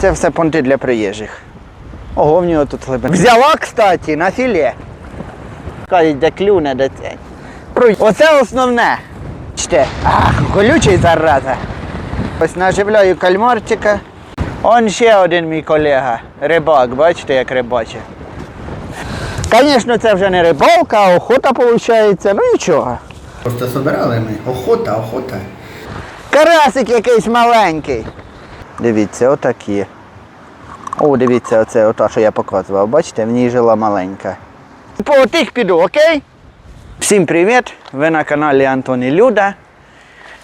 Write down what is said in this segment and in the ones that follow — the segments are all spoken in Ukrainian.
Це все понти для приїжджих. Ого, в нього тут глибина. Взяла, кстати, на філе. Кажуть, де клюне, де це. Оце основне. Чте. Ах, колючий зараза. Ось наживляю кальмарчика. Он ще один мій колега. Рибак, бачите, як рибачить. Звісно, це вже не рибалка, а охота виходить. Ну нічого. Просто собирали ми. Охота, охота. Карасик якийсь маленький. Дивіться, отакі. О, дивіться, оце ота, що я показував. Бачите, в ній жила маленька. По отих піду, окей? Всім привіт! Ви на каналі Антон і Люда.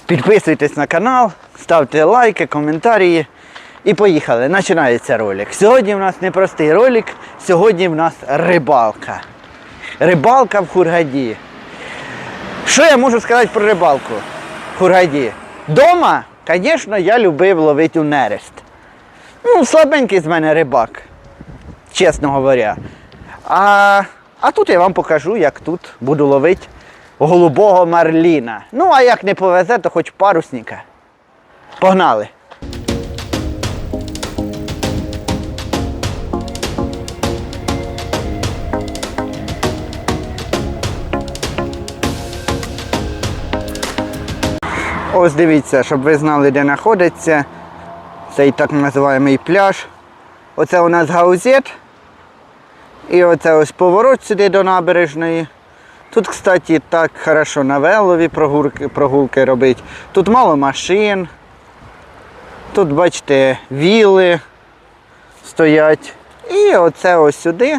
Підписуйтесь на канал, ставте лайки, коментарі. І поїхали. Починається ролик. Сьогодні в нас не простий ролик, сьогодні в нас рибалка. Рибалка в Хургаді. Що я можу сказати про рибалку в Хургаді? Дома, звісно, я любив ловити у нерест. Ну, слабенький з мене рибак, чесно говоря. А, а тут я вам покажу, як тут буду ловити голубого марліна. Ну, а як не повезе, то хоч парусника. Погнали! Ось дивіться, щоб ви знали, де знаходиться цей так називаємий пляж. Оце у нас гаузет. І оце ось поворот сюди до набережної. Тут, кстати, так хорошо на велові прогулки, прогулки робить. Тут мало машин. Тут, бачите, віли стоять. І оце ось сюди,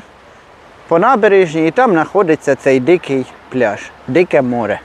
по набережній, і там знаходиться цей дикий пляж, дике море.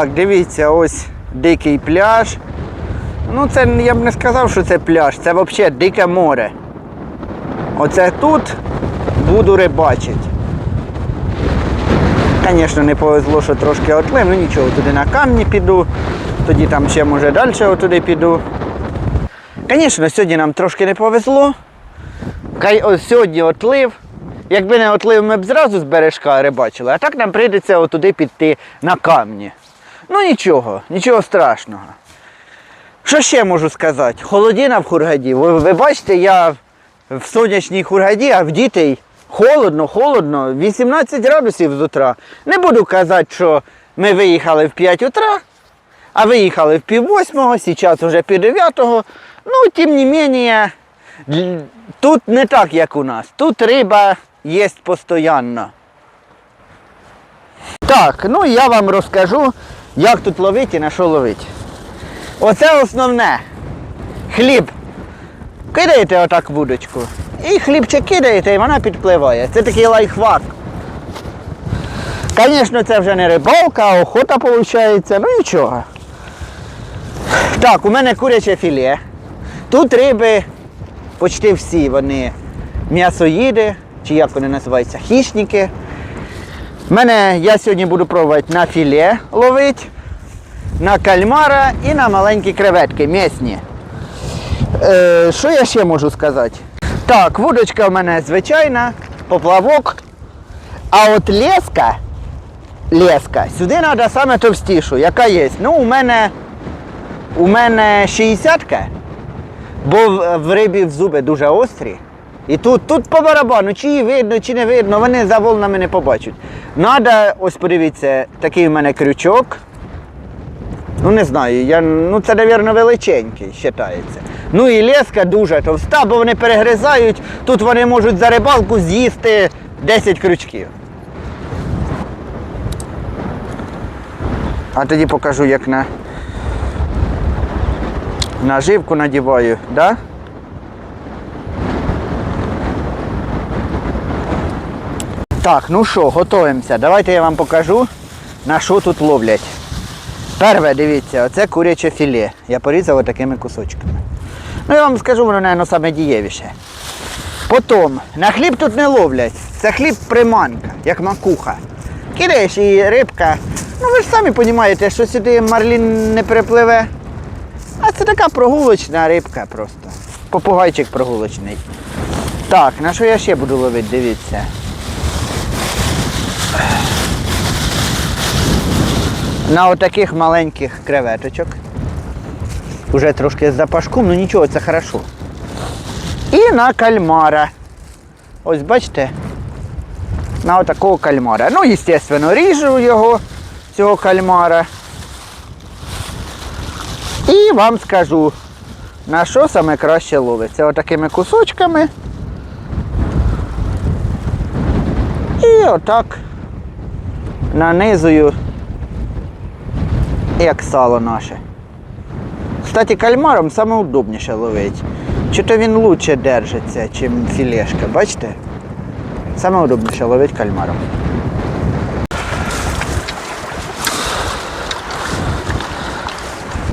Так, дивіться, ось дикий пляж. Ну, це я б не сказав, що це пляж, це взагалі дике море. Оце тут буду рибачити. Звісно, не повезло, що трошки отлив, ну нічого, туди на камні піду, тоді там ще може далі отуди піду. Звісно, сьогодні нам трошки не повезло. Кай- ось Сьогодні отлив. Якби не отлив, ми б зразу з бережка рибачили, а так нам прийдеться отуди піти на камні. Ну нічого, нічого страшного. Що ще можу сказати? Холодіна в Хургаді. Ви, ви бачите, я в сонячній Хургаді, а в дітей холодно, холодно, 18 градусів з утра. Не буду казати, що ми виїхали в 5 утра, а виїхали в пів восьмого, зараз вже пів дев'ятого. Ну, тим не менше, тут не так, як у нас. Тут риба є постійно. Так, ну я вам розкажу, як тут ловити і на що ловити. Оце основне. Хліб. Кидаєте отак вудочку. І хлібчик кидаєте, і вона підпливає. Це такий лайфхак. Звісно, це вже не рибалка, а охота виходить. Ну нічого. Так, у мене куряче філе. Тут риби почти всі вони м'ясоїди, чи як вони називаються, хищники. Мене я сьогодні буду пробувати на філе ловити, на кальмара і на маленькі креветки м'ясні. Е, що я ще можу сказати? Так, вудочка в мене звичайна, поплавок. А от леска, леска, сюди треба саме товстішу, яка є. Ну, у мене, у мене 60-ка, бо в, в рибі в зуби дуже острі. І тут, тут по барабану, чи видно, чи не видно, вони за волнами не побачать. Надо, ось подивіться, такий у мене крючок. Ну не знаю, я, ну це, мабуть, величенький вважається. Ну і леска дуже товста, бо вони перегризають. Тут вони можуть за рибалку з'їсти 10 крючків. А тоді покажу, як на наживку надіваю, да? Так, ну що, готуємося. Давайте я вам покажу, на що тут ловлять. Перше, дивіться, оце куряче філе. Я порізав такими кусочками. Ну, я вам скажу, воно, мабуть, саме дієвіше. Потім, на хліб тут не ловлять. Це хліб приманка, як макуха. Кидаєш і рибка. Ну ви ж самі розумієте, що сюди марлін не припливе. А це така прогулочна рибка просто. Попугайчик прогулочний. Так, на що я ще буду ловити, дивіться. На отаких маленьких креветочок. Уже трошки з запашком, ну нічого, це хорошо. І на кальмара. Ось бачите? На отакого кальмара. Ну, звісно, ріжу його, цього кальмара. І вам скажу, на що саме краще ловиться. Отакими кусочками. І отак нанизую, як сало наше. Кстати, кальмаром саме удобніше ловить. Чи то він лучше держиться, чим філешка, бачите? Саме удобніше ловить кальмаром.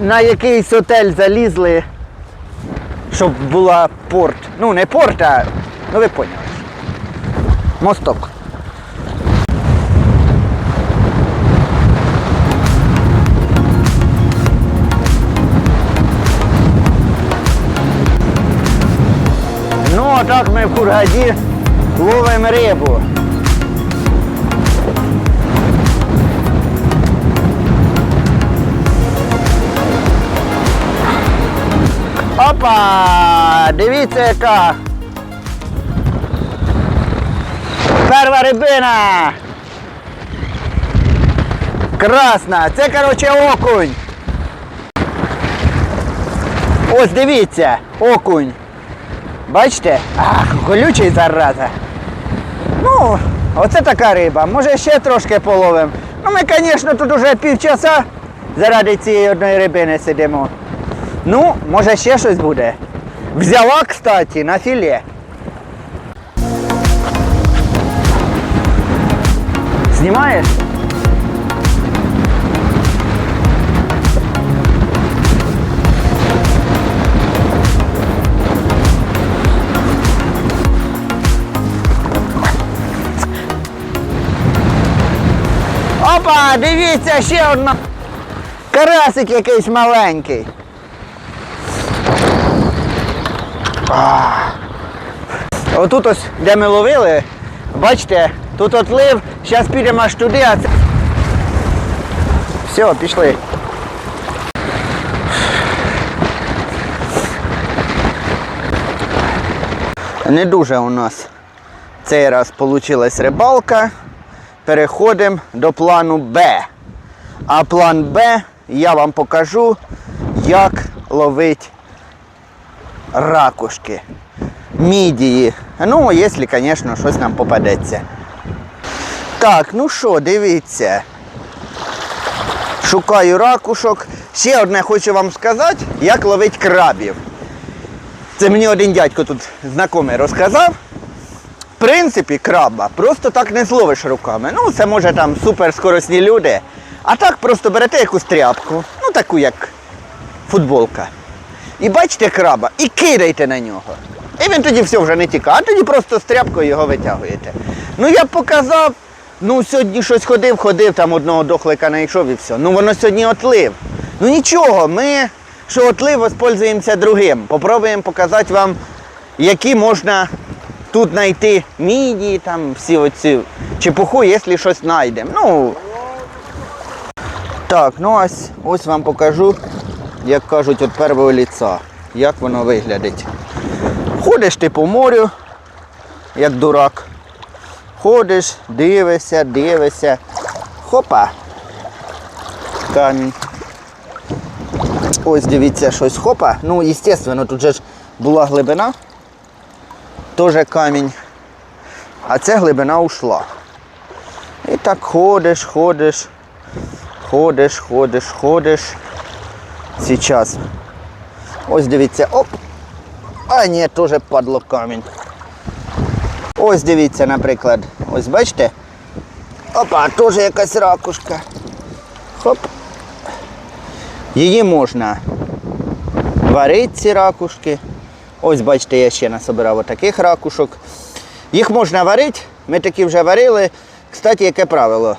На якийсь отель залізли, щоб була порт. Ну, не порт, а ну ви поняли. Мосток. В Кургаді ловимо рибу. Опа! Дивіться яка! Перша рибина! Красна! Це, коротше, окунь! Ось дивіться, окунь! Бачите? Ах, колючий зараза. Ну, оце така риба. Може ще трошки половимо. Ну ми, звісно, тут уже півчаса заради цієї одної рибини сидимо. Ну, може ще щось буде. Взяла, кстати, на філе. Знімаєш? Опа, дивіться, ще одна. Карасик якийсь маленький. А. Отут ось, де ми ловили, бачите, тут отлив, зараз підемо аж туди, а це. Все, пішли. Не дуже у нас цей раз вийшла рибалка. Переходимо до плану Б. А план Б я вам покажу, як ловити ракушки, мідії. Ну, якщо, звісно, щось нам попадеться. Так, ну що, дивіться. Шукаю ракушок. Ще одне хочу вам сказати, як ловити крабів. Це мені один дядько тут знайомий розказав. В принципі, краба просто так не зловиш руками. Ну, це може там суперскоросні люди. А так просто берете якусь тряпку, ну таку як футболка. І бачите краба, і кидайте на нього. І він тоді все вже не тікає, а тоді просто з тряпкою його витягуєте. Ну я показав, ну сьогодні щось ходив, ходив, там одного дохлика знайшов і все. Ну воно сьогодні отлив. Ну нічого, ми, що отлив, воспользуємося другим. Попробуємо показати вам, які можна тут знайти мідії, там всі оці чепуху, якщо щось знайдемо. Ну, так, ну ось, ось вам покажу, як кажуть, від першого ліца, як воно виглядить. Ходиш ти по морю, як дурак. Ходиш, дивишся, дивишся. Хопа. Камінь. Ось дивіться щось хопа. Ну, звісно, тут же ж була глибина. Теж камінь. А ця глибина ушла. І так ходиш, ходиш. Ходиш, ходиш, ходиш. Сейчас. Ось дивіться, оп. А ні, теж падло камінь. Ось дивіться, наприклад. Ось бачите? Опа, теж якась ракушка. Хоп. Її можна варити, ці ракушки. Ось бачите, я ще насобирав отаких ракушок. Їх можна варити, ми такі вже варили. Кстати, яке правило?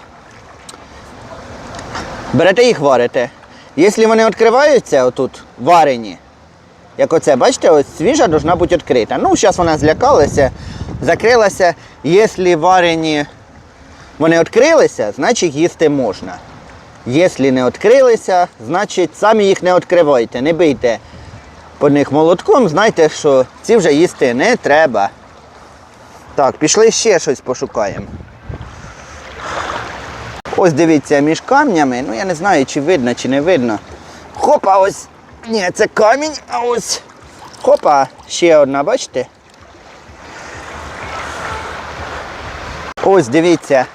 Берете їх варите. Якщо вони відкриваються отут, варені, як оце, бачите, ось свіжа должна бути відкрита. Ну, зараз вона злякалася, закрилася. Якщо варені вони відкрилися, значить їсти можна. Якщо не відкрилися, значить самі їх не відкривайте, не бийте по них молотком, знайте, що ці вже їсти не треба. Так, пішли ще щось пошукаємо. Ось дивіться, між камнями, ну я не знаю, чи видно, чи не видно. Хопа, ось. Ні, це камінь, а ось. Хопа, ще одна, бачите? Ось дивіться.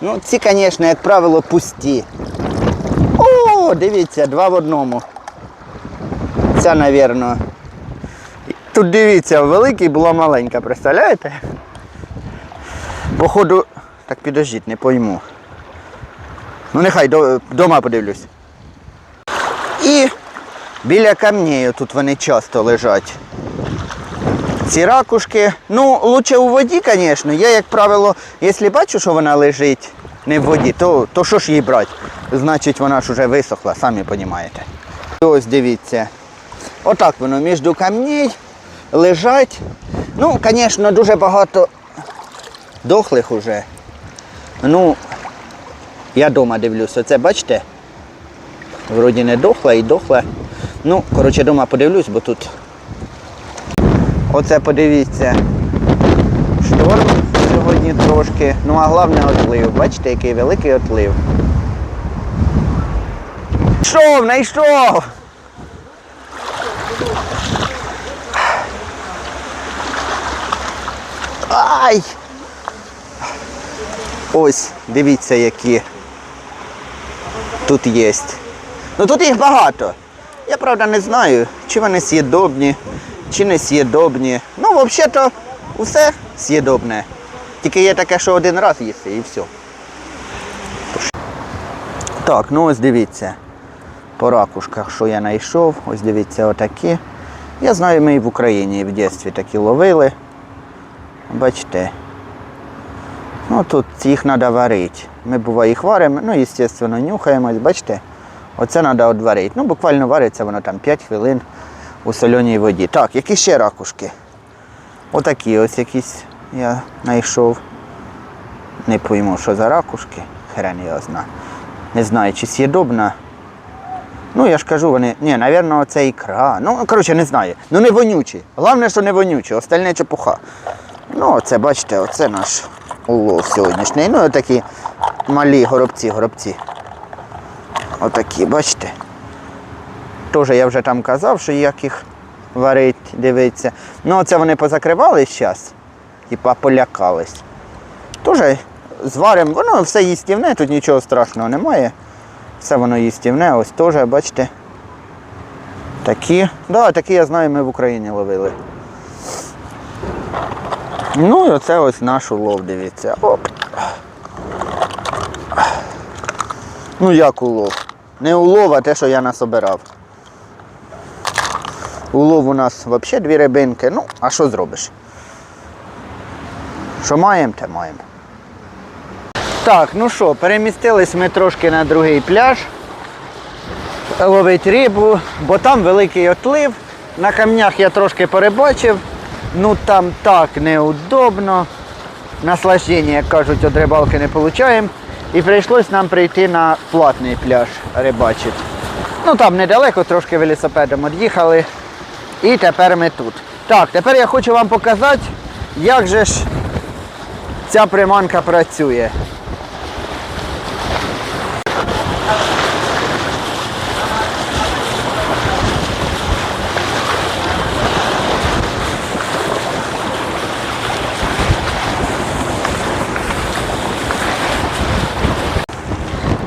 Ну, ці, звісно, як правило, пусті. О, дивіться, два в одному. Ця, мабуть. Тут дивіться, великий була маленька, представляєте? Походу. Так підождіть, не пойму. Ну нехай до- дома подивлюсь. І біля камнів тут вони часто лежать. Ці ракушки, ну, лучше у воді, звісно. Я, як правило, якщо бачу, що вона лежить не в воді, то, то що ж її брати? Значить, вона ж вже висохла, самі розумієте. Ось дивіться. Отак воно між камней лежать. Ну, звісно, дуже багато дохлих уже. Ну, я вдома дивлюся. Оце бачите? Вроді не дохла і дохла. Ну, коротше, вдома подивлюсь, бо тут. Оце подивіться. Шторм сьогодні трошки. Ну а головне отлив. Бачите, який великий отлив. Йшов, знайшов! Ай! Ось, дивіться, які тут є. Ну тут їх багато. Я правда не знаю, чи вони з'їдобні, чи не з'їдобні. Ну, взагалі-то, усе з'їдобне. Тільки є таке, що один раз їсти і все. Так, ну ось дивіться. По ракушках, що я знайшов, ось дивіться, отакі. Я знаю, ми і в Україні в дитинстві такі ловили. Бачите. Ну тут їх треба варити. Ми буває їх варимо, ну, звісно, нюхаємось, бачите? Оце треба одварити. Ну, буквально вариться воно там 5 хвилин у соленій воді. Так, які ще ракушки? Отакі ось якісь я знайшов. Не пойму, що за ракушки. Хрен його зна. Не знаю, чи з'їдобна. Ну, я ж кажу, вони. Ні, напевно, це ікра. Ну, коротше, не знаю. Ну не вонючі. Головне, що не вонючі, остальне чепуха. Ну, оце, бачите, оце наш улов сьогоднішній. Ну, такі малі горобці, горобці. Отакі, бачите. Теж я вже там казав, що як їх варить, дивиться. Ну, оце вони позакривались зараз, типа полякались. Теж зваримо, воно все їстівне, тут нічого страшного немає. Все воно їстівне, ось теж, бачите. Такі. Да, такі я знаю, ми в Україні ловили. Ну і оце ось наш улов, дивіться. Оп. Ну як улов? Не улов, а те, що я насобирав. Улов у нас взагалі дві рибинки. Ну, а що зробиш? Що маємо, те маємо. Так, ну що, перемістились ми трошки на другий пляж. Ловить рибу, бо там великий отлив. На камнях я трошки перебачив. Ну там так неудобно. Наслаждення, як кажуть, від рибалки не отримуємо. І прийшлось нам прийти на платний пляж рибачити. Ну там недалеко, трошки велосипедом від'їхали. І тепер ми тут. Так, тепер я хочу вам показати, як же ж ця приманка працює.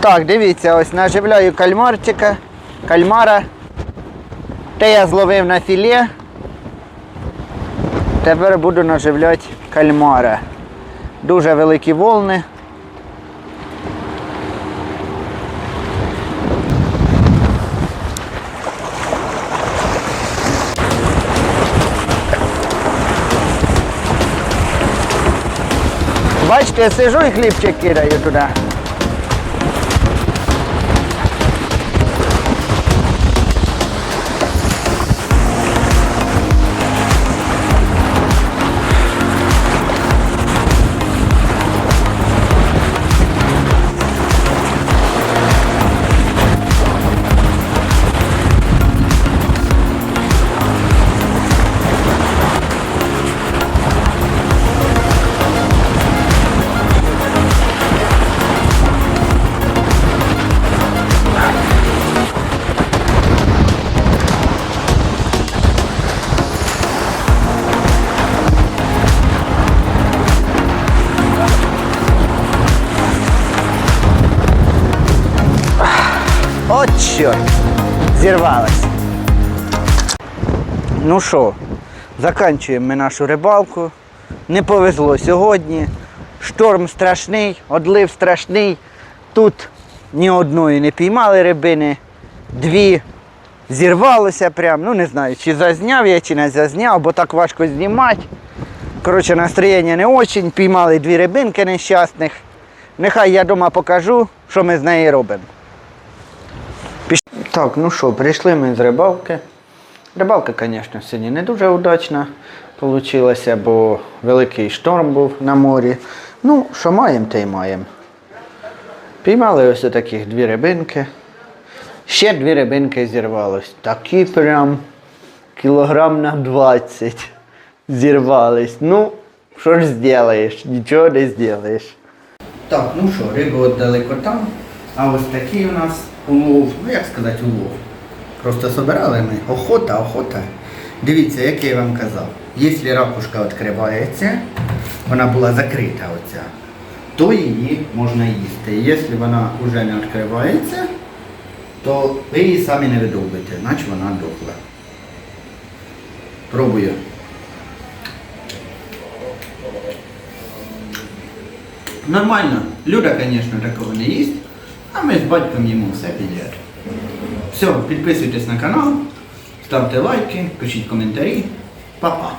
Так, дивіться, ось наживляю кальмарчика, кальмара. Те я зловив на філе. Тепер буду наживляти кальмара. Дуже великі волни. Бачите, я сижу і хлібчик кидаю туди. От чорт, зірвалась. Ну що, закінчуємо ми нашу рибалку. Не повезло сьогодні. Шторм страшний, одлив страшний. Тут ні одної не піймали рибини, дві зірвалося прям. Ну не знаю, чи зазняв я, чи не зазняв, бо так важко знімати. Коротше, настроєння не очень. Піймали дві рибинки нещасних. Нехай я вдома покажу, що ми з нею робимо. Так, ну що, прийшли ми з рибалки. Рибалка, звісно, сьогодні не дуже удачна вийшла, бо великий шторм був на морі. Ну, що маємо, те й маємо. Піймали ось таких дві рибинки. Ще дві рибинки зірвалось. Такі прям кілограм на 20 зірвались. Ну, що ж зробиш? Нічого не зробиш. Так, ну що, рибу далеко там. А ось такий у нас улов, ну як сказати улов. Просто собирали ми. Охота, охота. Дивіться, як я вам казав. Якщо ракушка відкривається, вона була закрита оця, то її можна їсти. Якщо вона вже не відкривається, то ви її самі не видовбите, наче вона дохла. Пробую. Нормально. Люда, звісно, такого не їсть, а ми з батьком їмо все підряд. Все, підписуйтесь на канал, ставте лайки, пишіть коментарі. Па-па.